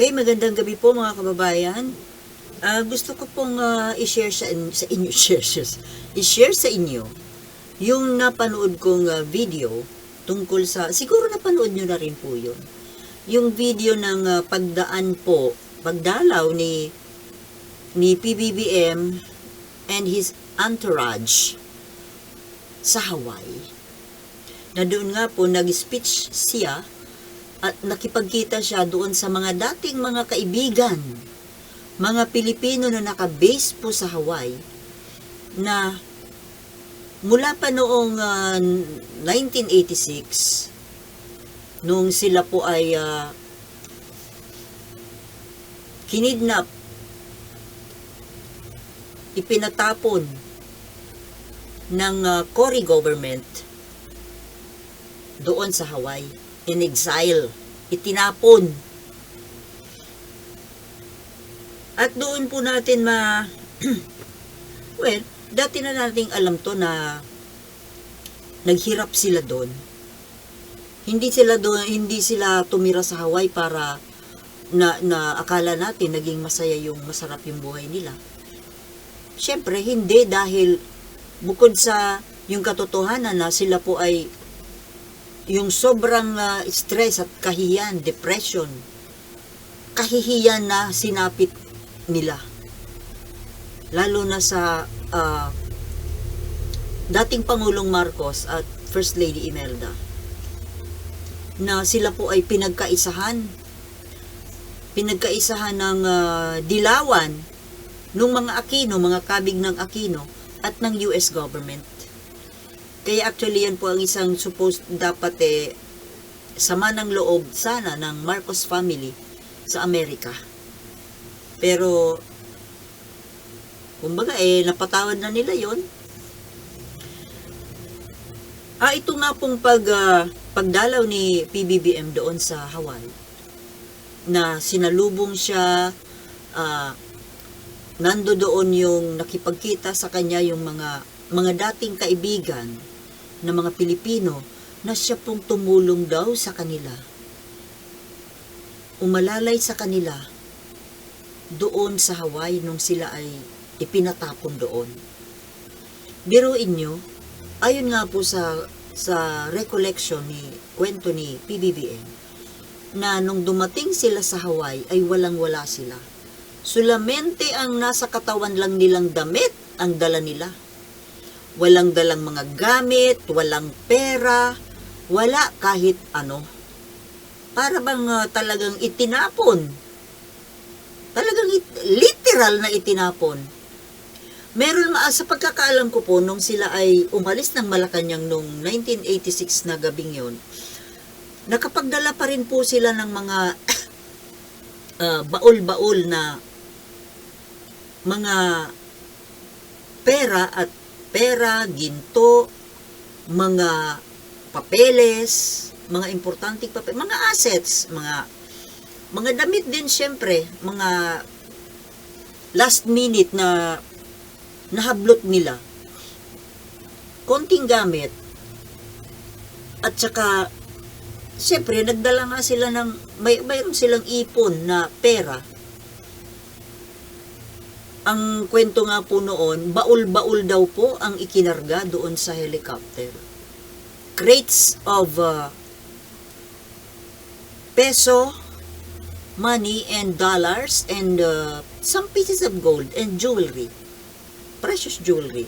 Okay, magandang gabi po mga kababayan. Ah, gusto ko pong ah, i-share sa, in- sa inyo, share, share, i-share sa inyo yung napanood kong ah, video tungkol sa, siguro napanood nyo na rin po yun. Yung video ng ah, pagdaan po, pagdalaw ni ni PBBM and his entourage sa Hawaii. Na doon nga po nag-speech siya at nakipagkita siya doon sa mga dating mga kaibigan, mga Pilipino na nakabase po sa Hawaii, na mula pa noong ah, 1986, nung sila po ay ah, kinidnap, ipinatapon ng ah, Cory government doon sa Hawaii in exile itinapon. At doon po natin ma well dati na nating alam to na naghirap sila doon. Hindi sila doon hindi sila tumira sa Hawaii para na, na akala natin naging masaya yung masarap yung buhay nila. Siyempre, hindi dahil bukod sa yung katotohanan na sila po ay yung sobrang ah, stress at kahiyan, depression, kahihiyan na sinapit nila. Lalo na sa ah, dating Pangulong Marcos at First Lady Imelda na sila po ay pinagkaisahan pinagkaisahan ng ah, dilawan nung mga Aquino, mga kabig ng Aquino at ng US government. Kaya actually yan po ang isang supposed dapat eh sama ng loob sana ng Marcos family sa Amerika. Pero kumbaga eh napatawad na nila yon. Ah, ito nga pong pag, ah, pagdalaw ni PBBM doon sa Hawaii na sinalubong siya ah, nando doon yung nakipagkita sa kanya yung mga mga dating kaibigan ng mga Pilipino na siya pong tumulong daw sa kanila. Umalalay sa kanila doon sa Hawaii nung sila ay ipinatapon doon. Biruin nyo, ayon nga po sa sa recollection ni kwento ni PBBM na nung dumating sila sa Hawaii ay walang-wala sila Sulamente ang nasa katawan lang nilang damit ang dala nila. Walang dalang mga gamit, walang pera, wala kahit ano. Para bang ah, talagang itinapon. Talagang it- literal na itinapon. Meron ma sa pagkakaalam ko po nung sila ay umalis ng Malacanang nung 1986 na gabing yon. Nakapagdala pa rin po sila ng mga ah, baul-baul na mga pera at pera, ginto, mga papeles, mga importanteng papel, mga assets, mga mga damit din syempre, mga last minute na nahablot nila. Konting gamit. At saka syempre nagdala nga sila ng may mayroon silang ipon na pera ang kwento nga po noon, baul-baul daw po ang ikinarga doon sa helicopter. Crates of uh, peso, money, and dollars, and uh, some pieces of gold and jewelry. Precious jewelry.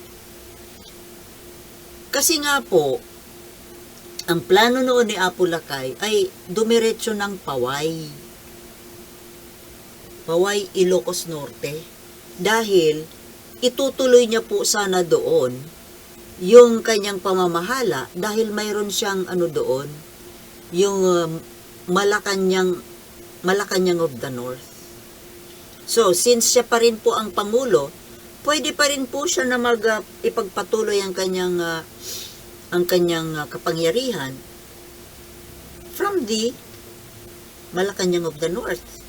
Kasi nga po, ang plano noon ni Apo Lakay ay dumiretso ng Paway. Paway, Ilocos Norte dahil itutuloy niya po sana doon yung kanyang pamamahala dahil mayroon siyang ano doon yung um, Malacanang Malacanang of the North. So, since siya pa rin po ang pangulo, pwede pa rin po siya na mag uh, ipagpatuloy ang kanyang uh, ang kanyang uh, kapangyarihan from the Malacanang of the North.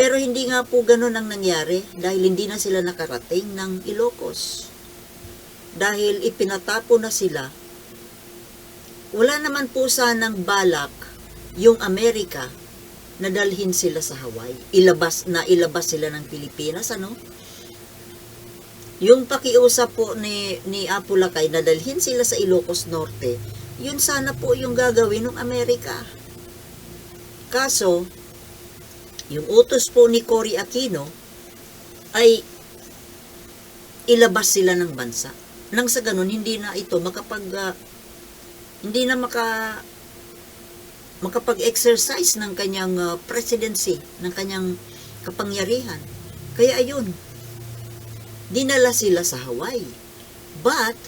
Pero hindi nga po ganun ang nangyari dahil hindi na sila nakarating ng Ilocos. Dahil ipinatapo na sila, wala naman po sanang balak yung Amerika nadalhin sila sa Hawaii. Ilabas na ilabas sila ng Pilipinas, ano? Yung pakiusap po ni, ni Apo Lakay, nadalhin sila sa Ilocos Norte, yun sana po yung gagawin ng Amerika. Kaso, yung utos po ni Cory Aquino ay ilabas sila ng bansa. Nang sa ganun, hindi na ito makapag, ah, hindi na maka, makapag-exercise ng kanyang ah, presidency, ng kanyang kapangyarihan. Kaya ayun, dinala sila sa Hawaii. But,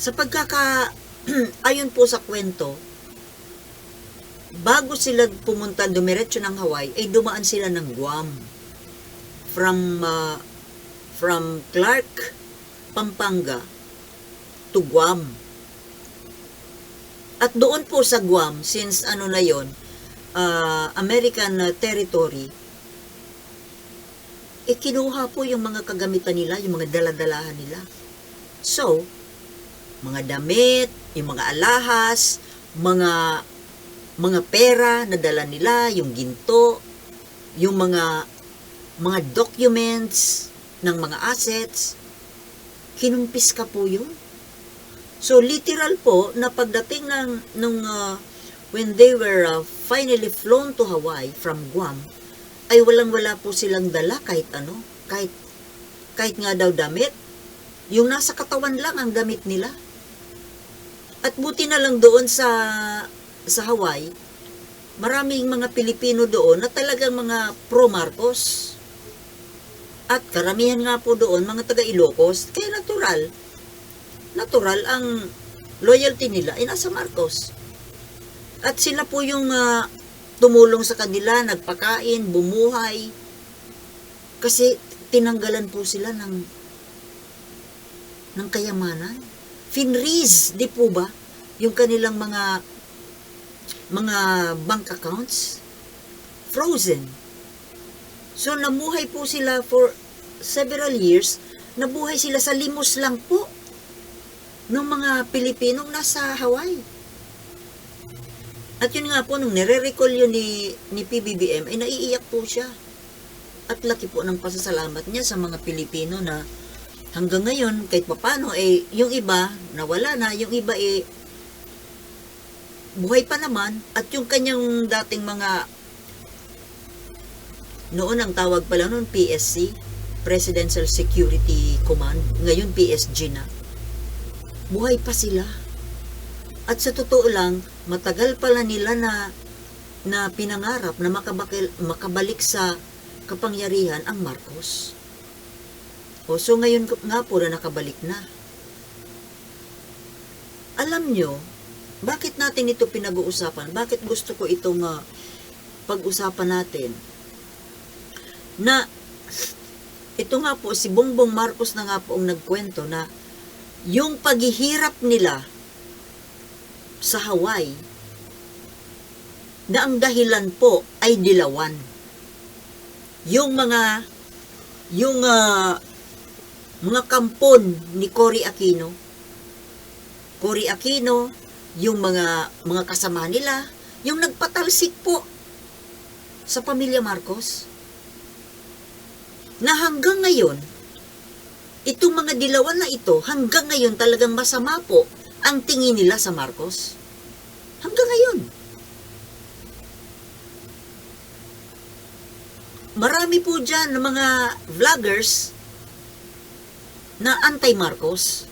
sa pagkaka, ayon po sa kwento, bago sila pumunta dumiretso ng Hawaii, ay dumaan sila ng Guam. From, ah, from Clark, Pampanga, to Guam. At doon po sa Guam, since ano na yon, ah, American ah, territory, eh kinuha po yung mga kagamitan nila, yung mga daladalahan nila. So, mga damit, yung mga alahas, mga mga pera na dala nila, yung ginto, yung mga mga documents ng mga assets, kinumpis ka po yun. So literal po na pagdating ng nung uh, when they were uh, finally flown to Hawaii from Guam ay walang-wala po silang dala kahit ano, kahit kahit nga daw damit. Yung nasa katawan lang ang damit nila. At buti na lang doon sa sa Hawaii, maraming mga Pilipino doon na talagang mga pro Marcos. At karamihan nga po doon mga taga Ilocos, kaya natural natural ang loyalty nila ay nasa Marcos. At sila po yung ah, tumulong sa kanila, nagpakain, bumuhay. Kasi tinanggalan po sila ng ng kayamanan. Finreeze, di po ba? Yung kanilang mga mga bank accounts frozen. So namuhay po sila for several years, nabuhay sila sa limos lang po ng mga Pilipinong nasa Hawaii. At yun nga po, nung nire-recall yun ni, ni PBBM, ay naiiyak po siya. At laki po ng pasasalamat niya sa mga Pilipino na hanggang ngayon, kahit papano, eh, yung iba, nawala na, yung iba, eh, buhay pa naman, at yung kanyang dating mga, noon ang tawag pala noon, PSC, Presidential Security Command, ngayon PSG na, buhay pa sila. At sa totoo lang, matagal pala nila na na pinangarap na makabakil, makabalik sa kapangyarihan ang Marcos. O so ngayon nga po na nakabalik na. Alam nyo, bakit natin ito pinag-uusapan? Bakit gusto ko itong uh, pag-usapan natin? Na ito nga po, si Bongbong Marcos na nga po ang nagkwento na yung paghihirap nila sa Hawaii na ang dahilan po ay dilawan. Yung mga yung ah, mga kampon ni Cory Aquino, Cory Aquino, yung mga mga kasama nila, yung nagpatalsik po sa pamilya Marcos. Na hanggang ngayon, itong mga dilawan na ito, hanggang ngayon talagang masama po ang tingin nila sa Marcos. Hanggang ngayon. Marami po dyan ng mga vloggers na anti-Marcos.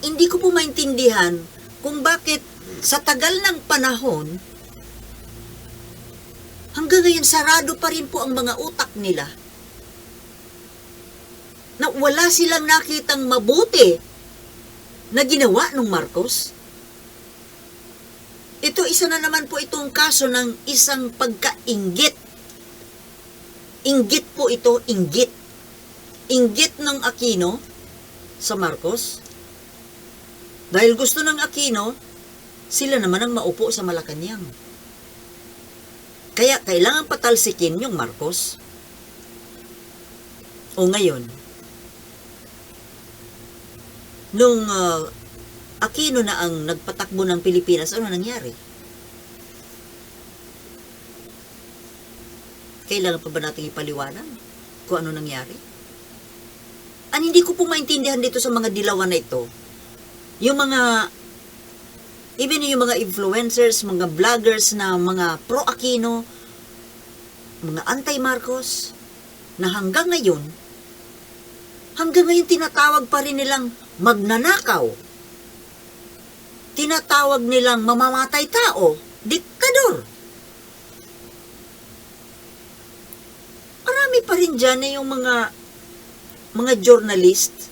Hindi ko po maintindihan kung bakit sa tagal ng panahon, hanggang ngayon sarado pa rin po ang mga utak nila na wala silang nakitang mabuti na ginawa ng Marcos. Ito isa na naman po itong kaso ng isang pagkainggit. Inggit po ito, inggit. Inggit ng Aquino sa Marcos. Dahil gusto ng Aquino, sila naman ang maupo sa Malacanang. Kaya kailangan patalsikin yung Marcos. O ngayon, nung uh, Aquino na ang nagpatakbo ng Pilipinas, ano nangyari? Kailangan pa ba nating ipaliwanag kung ano nangyari? Ang hindi ko po maintindihan dito sa mga dilawan na ito, yung mga, even yung mga influencers, mga vloggers na mga pro-Aquino, mga anti-Marcos, na hanggang ngayon, hanggang ngayon tinatawag pa rin nilang magnanakaw. Tinatawag nilang mamamatay tao, diktador. Marami pa rin dyan na yung mga mga journalist,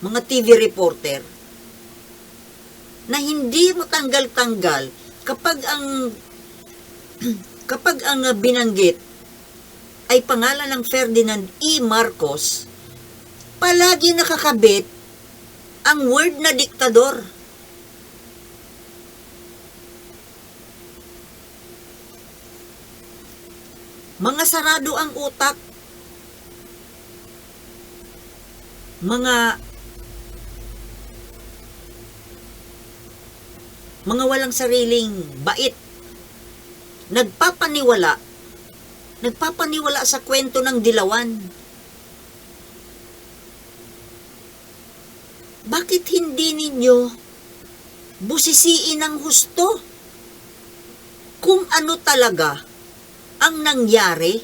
mga TV reporter, na hindi matanggal-tanggal kapag ang kapag ang binanggit ay pangalan ng Ferdinand E. Marcos, palagi nakakabit ang word na diktador. Mga sarado ang utak. Mga mga walang sariling bait. Nagpapaniwala nagpapaniwala sa kwento ng dilawan. Bakit hindi ninyo busisiin ng husto kung ano talaga ang nangyari?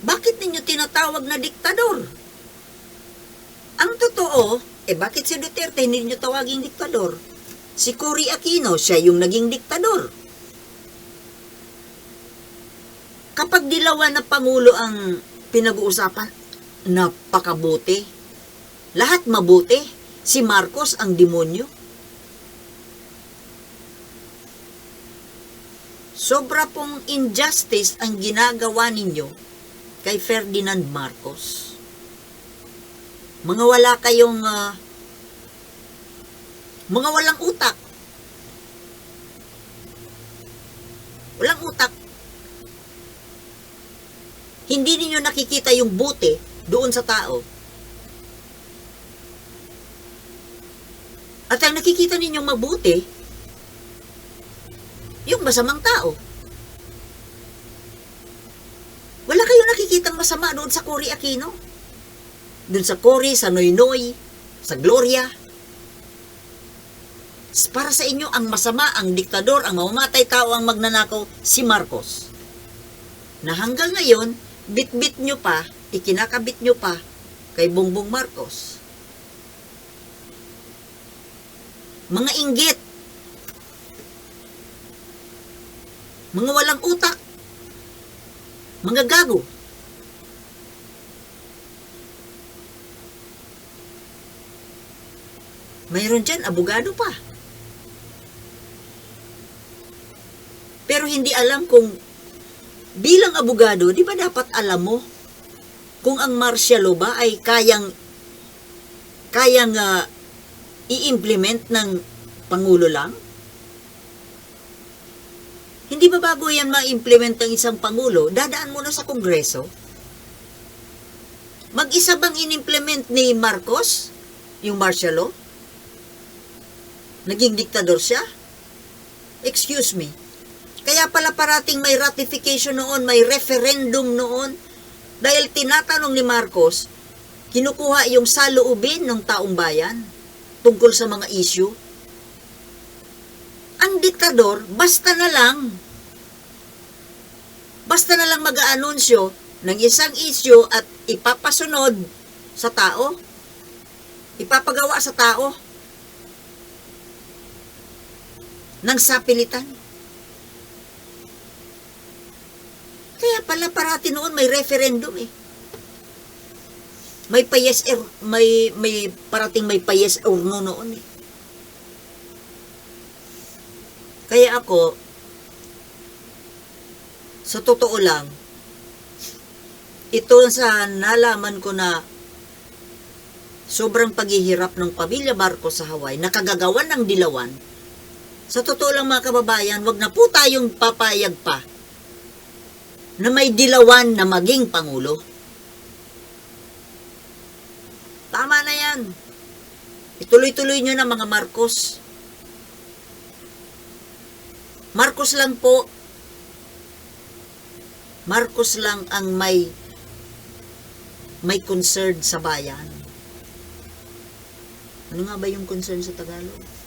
Bakit ninyo tinatawag na diktador? Ang totoo, eh bakit si Duterte hindi ninyo tawaging diktador? Si Cory Aquino, siya yung naging diktador. kapag dilawan na pangulo ang pinag-uusapan, napakabuti. Lahat mabuti. Si Marcos ang demonyo. Sobra pong injustice ang ginagawa ninyo kay Ferdinand Marcos. Mga wala kayong ah, mga walang utak. Walang utak hindi ninyo nakikita yung buti doon sa tao. At ang nakikita ninyong mabuti, yung masamang tao. Wala kayong nakikitang masama doon sa Cory Aquino. Doon sa Cory, sa Noynoy, sa Gloria. Para sa inyo, ang masama, ang diktador, ang mamamatay tao, ang magnanakaw, si Marcos. Na hanggang ngayon, bit-bit nyo pa, ikinakabit nyo pa kay Bongbong Marcos. Mga inggit. Mga walang utak. Mga gago. Mayroon dyan, abogado pa. Pero hindi alam kung bilang abogado, di ba dapat alam mo kung ang martial law ba ay kayang kayang ah, i-implement ng pangulo lang? Hindi ba bago yan ma-implement ng isang pangulo, dadaan muna sa kongreso? Mag-isa bang in-implement ni Marcos yung martial law? Naging diktador siya? Excuse me. Kaya pala parating may ratification noon, may referendum noon. Dahil tinatanong ni Marcos, kinukuha yung saloobin ng taong bayan tungkol sa mga issue. Ang diktador, basta na lang. Basta na lang mag-aanunsyo ng isang issue at ipapasunod sa tao. Ipapagawa sa tao. Ng sapilitan. Kaya pala parati noon may referendum eh. May payes er, may may parating may payes or no noon eh. Kaya ako sa totoo lang ito sa nalaman ko na sobrang paghihirap ng pamilya Marcos sa Hawaii, nakagagawan ng dilawan. Sa totoo lang mga kababayan, wag na po tayong papayag pa na may dilawan na maging pangulo. Tama na yan. Ituloy-tuloy nyo na mga Marcos. Marcos lang po. Marcos lang ang may may concern sa bayan. Ano nga ba yung concern sa Tagalog?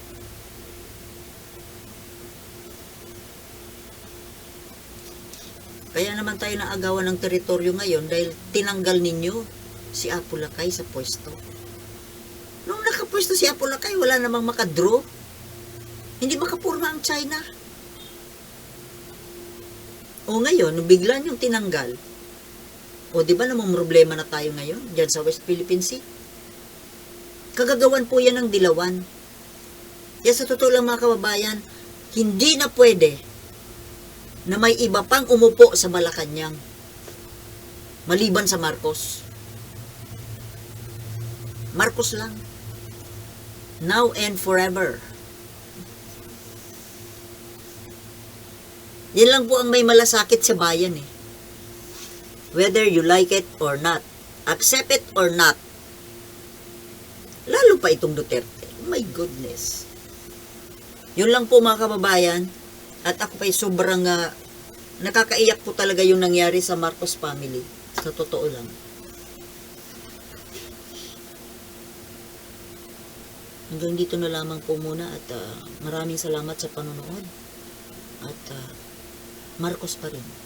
Kaya naman tayo naagawan ng teritoryo ngayon dahil tinanggal ninyo si Apulakay sa pwesto. Nung nakapwesto si Apulakay, wala namang makadraw. Hindi makapurma ang China. O ngayon, nung bigla niyong tinanggal, o di ba namang problema na tayo ngayon dyan sa West Philippine Sea? Kagagawan po yan ng dilawan. Kaya sa totoo lang mga kababayan, hindi na pwede na may iba pang umupo sa Malacanang. Maliban sa Marcos. Marcos lang. Now and forever. Yan lang po ang may malasakit sa bayan eh. Whether you like it or not. Accept it or not. Lalo pa itong Duterte. My goodness. Yun lang po mga kababayan. At ako pa'y sobrang ah, nakakaiyak po talaga yung nangyari sa Marcos family. Sa totoo lang. Hanggang dito na lamang po muna at ah, maraming salamat sa panonood. At ah, Marcos pa rin.